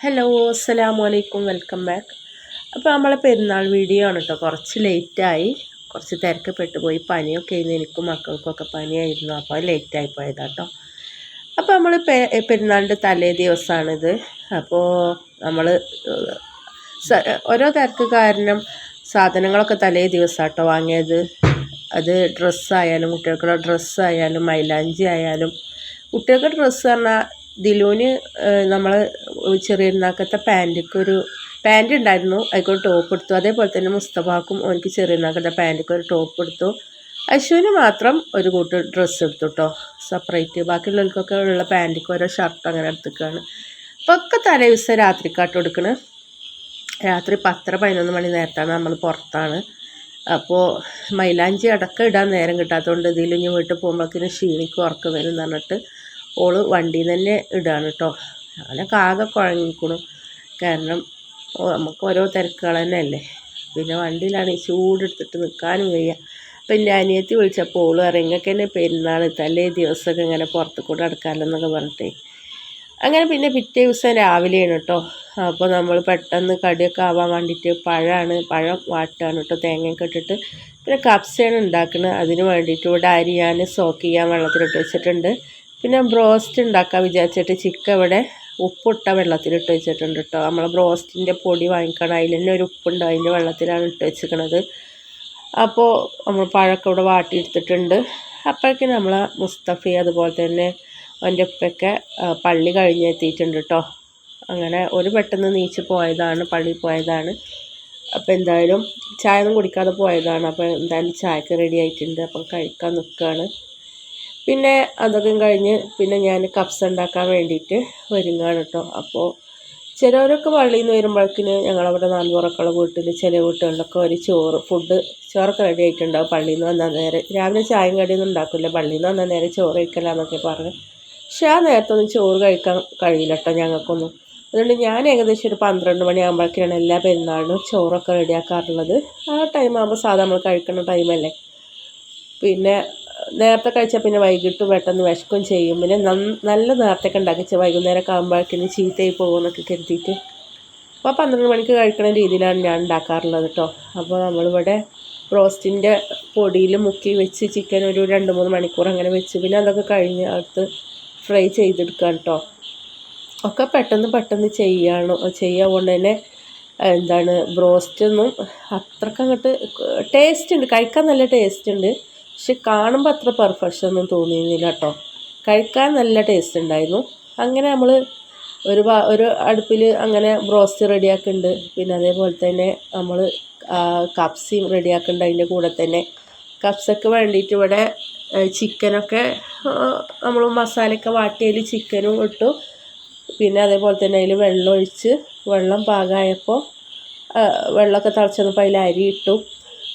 Hello അസ്സലാമു അലൈക്കും welcome back അപ്പോൾ നമ്മളെ പെരുന്നാൾ വീഡിയോ ആണ് കേട്ടോ കുറച്ച് ലേറ്റായി കുറച്ച് തിരക്കപ്പെട്ടു പോയി. പനിയൊക്കെ ആയിരുന്നു. എനിക്കും മക്കൾക്കൊക്കെ പനിയായിരുന്നു. അപ്പോൾ ലേറ്റായി പോയതാണ് കേട്ടോ അപ്പോൾ നമ്മൾ പെ പെരുന്നാളിന്റെ തലേ ദിവസമാണിത് അപ്പോൾ നമ്മൾ ഓരോ തിരക്ക് കാരണം സാധനങ്ങളൊക്കെ തലേ ദിവസം കേട്ടോ വാങ്ങിയത്. അത് ഡ്രസ്സായാലും കുട്ടികൾക്കുള്ള ഡ്രസ്സായാലും മൈലാഞ്ചി ആയാലും കുട്ടികൾക്ക് ഡ്രസ്സ് പറഞ്ഞാൽ ദിലുവിന് നമ്മൾ ചെറിയ നാക്കത്തെ പാന്റിക്ക് ഒരു പാന്റ് ഉണ്ടായിരുന്നു. അതിക്കൊരു ടോപ്പ് എടുത്തു. അതേപോലെ തന്നെ മുസ്തഫാക്കും എനിക്ക് ചെറിയ നാക്കത്തെ പാന്റിക്ക് ഒരു ടോപ്പ് എടുത്തു. അശ്വിന് മാത്രം ഒരു കൂട്ട് ഡ്രസ്സ് എടുത്തു കേട്ടോ സെപ്പറേറ്റ്. ബാക്കിയുള്ളവർക്കൊക്കെ ഉള്ള പാന്റിക്ക് ഓരോ ഷർട്ട് അങ്ങനെ എടുത്തിക്കാണ്. അപ്പോൾ ഒക്കെ തലേ ദിവസം രാത്രിക്കാട്ട് എടുക്കണ്. രാത്രി പത്തര പതിനൊന്ന് മണി നേരത്താണ് നമ്മൾ പുറത്താണ്. അപ്പോൾ മൈലാഞ്ചി അടക്കം ഇടാൻ നേരം കിട്ടാത്തതുകൊണ്ട് ഇതിൽ ഇനി വീട്ടിൽ പോകുമ്പോഴേക്കിനും ക്ഷീണിക്കും ഉറക്കം വരും എന്ന് പറഞ്ഞിട്ട് ഓൾ വണ്ടിയിൽ തന്നെ ഇടുകയാണ് കേട്ടോ ഞാനൊക്കെ ആകെ കുഴങ്ങിക്കണു. കാരണം നമുക്ക് ഓരോ തിരക്കുകൾ തന്നെ അല്ലേ പിന്നെ വണ്ടിയിലാണ് ഈ ചൂടെടുത്തിട്ട് നിൽക്കാനും വയ്യ. അപ്പം എന്റെ അനിയത്തി വിളിച്ചപ്പോൾ ഓൾ പറയും ഇങ്ങൾക്ക് തന്നെ പെരുന്നാൾ തലേ ദിവസമൊക്കെ ഇങ്ങനെ പുറത്ത് കൂടെ നടക്കാമല്ലോ പറഞ്ഞിട്ടേ. അങ്ങനെ പിന്നെ പിറ്റേ ദിവസം രാവിലെയാണ് കേട്ടോ അപ്പോൾ നമ്മൾ പെട്ടെന്ന് കടിയൊക്കെ ആവാൻ വേണ്ടിയിട്ട് പഴമാണ് പഴം വാട്ടാണ് കേട്ടോ തേങ്ങയൊക്കെ ഇട്ടിട്ട്. പിന്നെ കപ്സയാണ് ഉണ്ടാക്കുന്നത് അതിന് വേണ്ടിയിട്ട് ഇവിടെ അരി ഞാൻ സോക്ക് ചെയ്യാൻ വെള്ളത്തിലിട്ട് വെച്ചിട്ടുണ്ട്. പിന്നെ ബ്രോസ്റ്റ് ഉണ്ടാക്കാൻ വിചാരിച്ചിട്ട് ചിക്കൻ ഇവിടെ ഉപ്പിട്ട വെള്ളത്തിലിട്ട് വെച്ചിട്ടുണ്ട് കേട്ടോ. നമ്മൾ ബ്രോസ്റ്റിന്റെ പൊടി വാങ്ങിക്കണം. അതിൽ തന്നെ ഒരു ഉപ്പുണ്ട്. അതിന്റെ വെള്ളത്തിലാണ് ഇട്ട് വെച്ചിരിക്കണത്. അപ്പോൾ നമ്മൾ പഴക്കം ഇവിടെ വാട്ടിയെടുത്തിട്ടുണ്ട്. അപ്പോഴേക്കും നമ്മൾ മുസ്തഫി അതുപോലെ തന്നെ അവന്റെ ഉപ്പൊക്കെ പള്ളി കഴിഞ്ഞെത്തിയിട്ടുണ്ട് കേട്ടോ. അങ്ങനെ ഒരു പെട്ടെന്ന് നീച്ച് പോയതാണ് പള്ളി പോയതാണ്. അപ്പോൾ എന്തായാലും ചായ ഒന്നും കുടിക്കാതെ പോയതാണ്. അപ്പോൾ എന്തായാലും ചായക്ക് റെഡി ആയിട്ടുണ്ട്. അപ്പം കഴിക്കാൻ നിൽക്കുകയാണ്. പിന്നെ അതൊക്കെ കഴിഞ്ഞ് പിന്നെ ഞാൻ കപ്സ് ഉണ്ടാക്കാൻ വേണ്ടിയിട്ട് ഒരുങ്ങാണ് കേട്ടോ അപ്പോൾ ചിലവരൊക്കെ പള്ളിയിൽ നിന്ന് വരുമ്പോഴേക്കിന് ഞങ്ങളവിടെ നാൽപ്പുറക്കുള്ള വീട്ടിൽ ചില വീട്ടുകളിലൊക്കെ ഒരു ചോറ് ഫുഡ് ചോറൊക്കെ റെഡി ആയിട്ടുണ്ടാവും. പള്ളിയിൽ നിന്ന് വന്നാൽ നേരെ രാവിലെ ചായയും കടിയൊന്നും ഉണ്ടാക്കില്ല പള്ളിയിൽ നിന്ന് വന്നാൽ നേരെ ചോറ് കഴിക്കലാന്നൊക്കെ പറഞ്ഞു. പക്ഷേ ആ നേരത്തൊന്നും ചോറ് കഴിക്കാൻ കഴിയില്ല കേട്ടോ ഞങ്ങൾക്കൊന്നും. അതുകൊണ്ട് ഞാൻ ഏകദേശം ഒരു പന്ത്രണ്ട് മണിയാകുമ്പോഴേക്കാണ് എല്ലാ പെരുന്നാളിനും ചോറൊക്കെ റെഡിയാക്കാറുള്ളത് ആ ടൈം ആകുമ്പോൾ സാധാരണ നമ്മൾ കഴിക്കുന്ന ടൈമല്ലേ പിന്നെ നേരത്തെ കഴിച്ചാൽ പിന്നെ വൈകിട്ട് പെട്ടെന്ന് വിശക്കും ചെയ്യും. പിന്നെ നല്ല നേരത്തെയൊക്കെ ഉണ്ടാക്കിച്ച വൈകുന്നേരം ആകുമ്പോഴേക്കിന് ചീത്തയായി പോകുമെന്നൊക്കെ കരുതിയിട്ട്. അപ്പോൾ പന്ത്രണ്ട് മണിക്ക് കഴിക്കുന്ന രീതിയിലാണ് ഞാൻ ഉണ്ടാക്കാറുള്ളത് കേട്ടോ അപ്പോൾ നമ്മളിവിടെ റോസ്റ്റിന്റെ പൊടിയിൽ മുക്കി വെച്ച് ചിക്കൻ ഒരു രണ്ട് മൂന്ന് മണിക്കൂർ അങ്ങനെ വെച്ച് പിന്നെ അതൊക്കെ കഴിഞ്ഞ് അടുത്ത് ഫ്രൈ ചെയ്തെടുക്കാം കേട്ടോ ഒക്കെ പെട്ടെന്ന് പെട്ടെന്ന് ചെയ്യാണ് ചെയ്യാൻ കൊണ്ട് തന്നെ എന്താണ് ബ്രോസ്റ്റൊന്നും അത്രക്കങ്ങോട്ട് ടേസ്റ്റ് ഉണ്ട്. കഴിക്കാൻ നല്ല ടേസ്റ്റ് ഉണ്ട്. പക്ഷെ കാണുമ്പോൾ അത്ര പെർഫെക്ഷൻ ഒന്നും തോന്നിയിരുന്നില്ല കേട്ടോ കഴിക്കാൻ നല്ല ടേസ്റ്റ് ഉണ്ടായിരുന്നു. അങ്ങനെ നമ്മൾ ഒരു ഒരു അടുപ്പിൽ അങ്ങനെ ബ്രോസ്റ്റ് റെഡിയാക്കുന്നുണ്ട് പിന്നെ അതേപോലെ തന്നെ നമ്മൾ കപ്സിയും റെഡിയാക്കുന്നുണ്ട് അതിന്റെ കൂടെ തന്നെ. കപ്സൊക്കെ വേണ്ടിയിട്ട് ഇവിടെ ചിക്കനൊക്കെ നമ്മൾ മസാലയൊക്കെ വാട്ടിയതിൽ ചിക്കനും ഇട്ടു. പിന്നെ അതേപോലെ തന്നെ അതിൽ വെള്ളം ഒഴിച്ച് വെള്ളം പാകമായപ്പോൾ വെള്ളമൊക്കെ തിളച്ചപ്പോൾ അതിൽ അരി ഇട്ടു.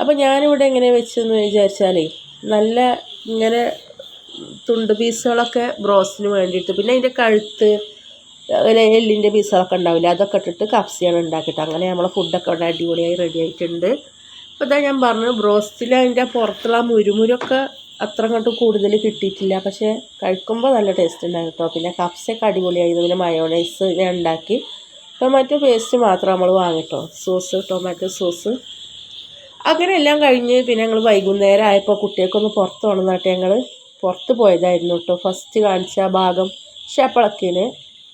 അപ്പോൾ ഞാനിവിടെ എങ്ങനെ വെച്ചെന്ന് വിചാരിച്ചാലേ നല്ല ഇങ്ങനെ തുണ്ട് പീസുകളൊക്കെ ബ്രോസ്റ്റിന് വേണ്ടിയിട്ട്. പിന്നെ അതിന്റെ കഴുത്ത് അങ്ങനെ എല്ലിന്റെ പീസുകളൊക്കെ ഉണ്ടാവില്ല അതൊക്കെ ഇട്ടിട്ട് കപ്സിയാണ് ഉണ്ടാക്കിയിട്ട്. അങ്ങനെ നമ്മളെ ഫുഡൊക്കെ ഇവിടെ അടിപൊളിയായി റെഡി ആയിട്ടുണ്ട്. അപ്പോൾ ഇതാ ഞാൻ പറഞ്ഞു ബ്രോസ്റ്റിൽ അതിന്റെ പുറത്തുള്ള മുരുമുരൊക്കെ അത്ര അങ്ങോട്ട് കൂടുതൽ കിട്ടിയിട്ടില്ല. പക്ഷേ കഴിക്കുമ്പോൾ നല്ല ടേസ്റ്റ് ഉണ്ടായിരുന്നു കേട്ടോ പിന്നെ കപ്സൊക്കെ അടിപൊളിയായിരുന്നു പിന്നെ മയോണൈസ് ഞാൻ ഉണ്ടാക്കി. ടൊമാറ്റോ പേസ്റ്റ് മാത്രം നമ്മൾ വാങ്ങിട്ടോ. സോസ് ടൊമാറ്റോ സോസ് അങ്ങനെ എല്ലാം കഴിഞ്ഞ് പിന്നെ ഞങ്ങൾ വൈകുന്നേരം ആയപ്പോൾ കുട്ടികൾക്കൊന്ന് പുറത്ത് പോകണമെന്നാട്ട് ഞങ്ങൾ പുറത്ത് പോയതായിരുന്നു കേട്ടോ ഫസ്റ്റ് കാണിച്ച ഭാഗം ഷെപ്പളക്കിന്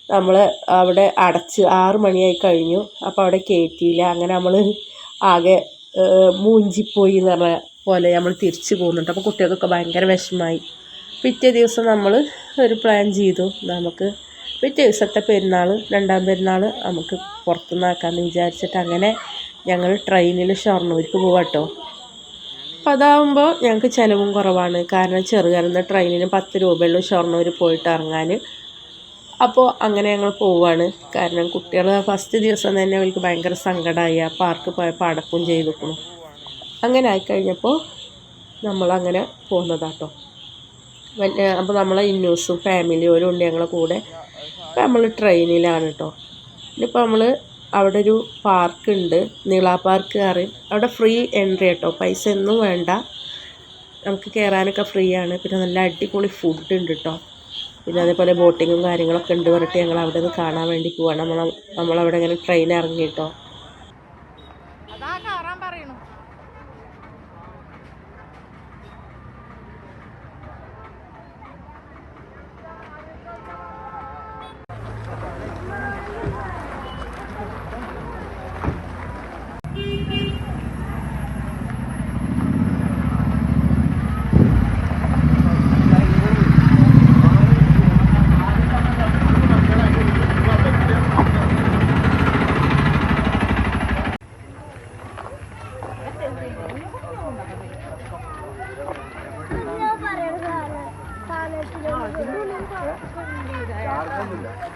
നമ്മൾ അവിടെ അടച്ച് ആറ് മണിയായി കഴിഞ്ഞു. അപ്പോൾ അവിടെ കയറ്റിയില്ല അങ്ങനെ നമ്മൾ ആകെ മൂഞ്ചിപ്പോയി എന്ന് പറഞ്ഞ പോലെ നമ്മൾ തിരിച്ചു പോകുന്നുണ്ട് അപ്പോൾ കുട്ടികൾക്കൊക്കെ ഭയങ്കര വിഷമമായി പിറ്റേ ദിവസം നമ്മൾ ഒരു പ്ലാൻ ചെയ്തു. നമുക്ക് പിറ്റേ ദിവസത്തെ പെരുന്നാൾ രണ്ടാം പെരുന്നാൾ നമുക്ക് പുറത്തുനിന്നാക്കാമെന്ന് വിചാരിച്ചിട്ട് അങ്ങനെ ഞങ്ങൾ ട്രെയിനിൽ ഷൊർണൂർക്ക് പോവാട്ടോ അപ്പം അതാവുമ്പോൾ ഞങ്ങൾക്ക് ചിലവും കുറവാണ്. കാരണം ചെറുകാരുന്ന ട്രെയിനിന് പത്ത് രൂപയുള്ളൂ ഷൊർണൂർ പോയിട്ട് ഇറങ്ങാൻ. അപ്പോൾ അങ്ങനെ ഞങ്ങൾ പോവാണ്. കാരണം കുട്ടികൾ ഫസ്റ്റ് ദിവസം തന്നെ അവർക്ക് ഭയങ്കര സങ്കടമായി ആ പാർക്ക് പോയപ്പോൾ അടപ്പും ചെയ്തു നിൽക്കണം അങ്ങനെ ആയിക്കഴിഞ്ഞപ്പോൾ നമ്മളങ്ങനെ പോകുന്നതാട്ടോ അപ്പോൾ നമ്മളെ ഇന്നൂസും ഫാമിലിയോരും ഉണ്ട് ഞങ്ങളെ കൂടെ. അപ്പോൾ നമ്മൾ ട്രെയിനിലാണ് കേട്ടോ ഇനിയിപ്പോൾ നമ്മൾ അവിടെ ഒരു പാർക്ക് ഉണ്ട് നീള പാർക്ക് അറിയും അവിടെ ഫ്രീ എൻട്രി കേട്ടോ. പൈസ ഒന്നും വേണ്ട. നമുക്ക് കയറാനൊക്കെ ഫ്രീ ആണ്. പിന്നെ നല്ല അടിപൊളി ഫുഡ് ഉണ്ട് കേട്ടോ. പിന്നെ അതേപോലെ ബോട്ടിങ്ങും കാര്യങ്ങളൊക്കെ ഉണ്ട് പറഞ്ഞിട്ട് ഞങ്ങൾ അവിടെ നിന്ന് കാണാൻ വേണ്ടി പോവാണ്. നമ്മൾ നമ്മളവിടെ ഇങ്ങനെ ട്രെയിൻ ഇറങ്ങിയിട്ടോ അതാ കയറാൻ പറയണു അതിലൊക്കെ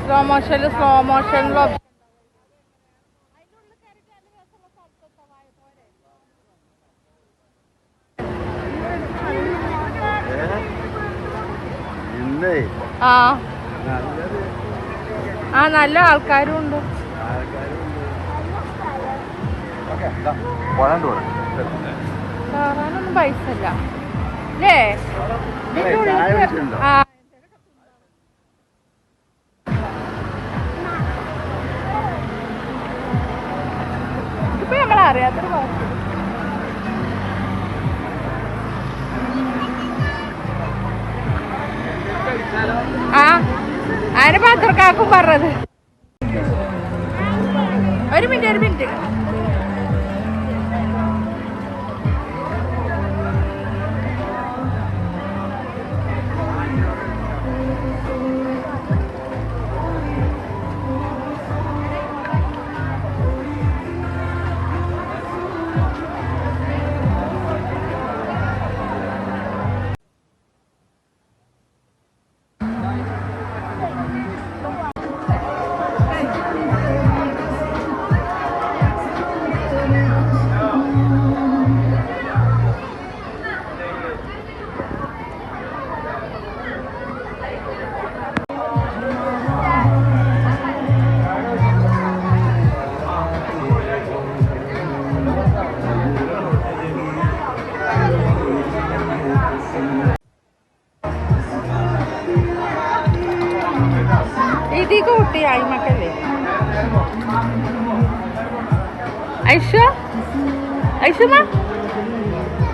സ്ലോ മോഷനിൽ സ്ലോ മോഷനിലോ ഇന്നേ. ആ. ആ നല്ല ആൾക്കാരും ഉണ്ട്. കയറാനൊന്നും പൈസ ഇല്ല. അല്ലേ ആ അതിന് പത്രക്കാക്കും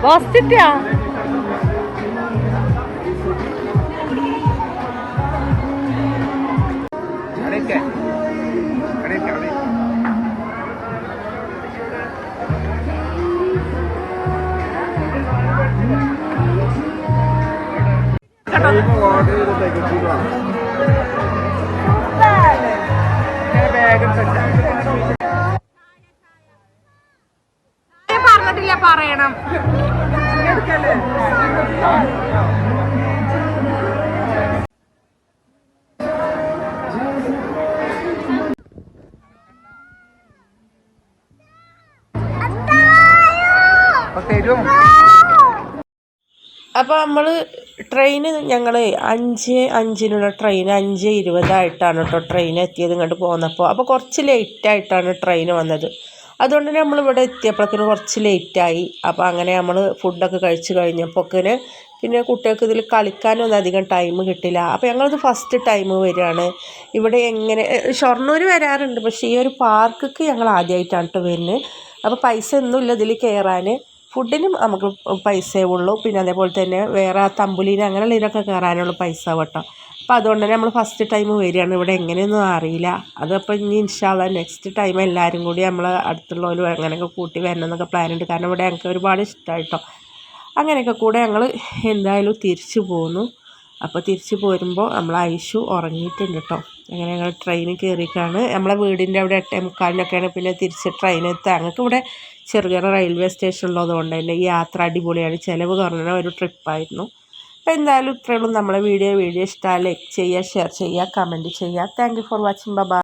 ബോസ്റ്റിറ്റാ അടയ്ക്ക അടയ്ക്ക പറയണം. അപ്പൊ തരും. അപ്പോൾ നമ്മൾ ട്രെയിന് ഞങ്ങൾ അഞ്ച് അഞ്ചിനുള്ള ട്രെയിൻ അഞ്ച് ഇരുപതായിട്ടാണ് കേട്ടോ ട്രെയിൻ എത്തിയത് ഇങ്ങോട്ട് പോന്നപ്പോൾ അപ്പോൾ കുറച്ച് ലേറ്റായിട്ടാണ് ട്രെയിൻ വന്നത്. അതുകൊണ്ട് തന്നെ നമ്മളിവിടെ എത്തിയപ്പോഴത്തേന് കുറച്ച് ലേറ്റായി. അപ്പോൾ അങ്ങനെ നമ്മൾ ഫുഡൊക്കെ കഴിച്ച് കഴിഞ്ഞപ്പോൾ പിന്നെ കുട്ടികൾക്ക് ഇതിൽ കളിക്കാനൊന്നും അധികം ടൈം കിട്ടില്ല. അപ്പോൾ ഞങ്ങളത് ഫസ്റ്റ് ടൈം വരികയാണ്. ഇവിടെ എങ്ങനെ ഷൊർണൂർ വരാറുണ്ട് പക്ഷേ ഈ ഒരു പാർക്കിക്ക് ഞങ്ങൾ ആദ്യമായിട്ടാണ് കേട്ടോ വരുന്നത്. അപ്പോൾ പൈസ ഒന്നുമില്ല ഇതിൽ കയറാൻ. ഫുഡിനും നമുക്ക് പൈസയേ ഉള്ളൂ. പിന്നെ അതേപോലെ തന്നെ വേറെ തമ്പുലീന അങ്ങനെയുള്ള ഇതിനൊക്കെ കയറാനുള്ള പൈസ കേട്ടോ. അപ്പോൾ അതുകൊണ്ട് തന്നെ നമ്മൾ ഫസ്റ്റ് ടൈം വരികയാണ്. ഇവിടെ എങ്ങനെയൊന്നും അറിയില്ല. അതപ്പോൾ ഇനി ഇൻഷാല്ല നെക്സ്റ്റ് ടൈം എല്ലാവരും കൂടി നമ്മൾ അടുത്തുള്ളവരും അങ്ങനെയൊക്കെ കൂട്ടി വരണം എന്നൊക്കെ പ്ലാൻ ഉണ്ട്. കാരണം ഇവിടെ ഞങ്ങൾക്ക് ഒരുപാട് ഇഷ്ടമായിട്ടോ അങ്ങനെയൊക്കെ കൂടെ ഞങ്ങൾ എന്തായാലും തിരിച്ചു പോന്നു. അപ്പോൾ തിരിച്ചു പോരുമ്പോൾ നമ്മൾ ഐഷു ഉറങ്ങിയിട്ടുണ്ട് കേട്ടോ അങ്ങനെ ഞങ്ങൾ ട്രെയിൻ കയറിയിട്ടാണ് നമ്മളെ വീടിന്റെ അവിടെ എട്ടേ മുക്കാലിനൊക്കെയാണ് പിന്നെ തിരിച്ച് ട്രെയിൻ എത്താൻ ഞങ്ങൾക്ക് ഇവിടെ ചെറുകിട റെയിൽവേ സ്റ്റേഷൻ ഉള്ളതുകൊണ്ട് തന്നെ ഈ യാത്ര അടിപൊളിയാണ്. ചിലവ് കുറഞ്ഞ ഒരു ട്രിപ്പായിരുന്നു അപ്പോൾ എന്തായാലും ഇത്രയുള്ളൂ. നമ്മളെ വീഡിയോ വീഡിയോ ഇഷ്ടമായാൽ ലൈക്ക് ചെയ്യുക ഷെയർ ചെയ്യുക കമന്റ് ചെയ്യുക. Thank for watching ബബ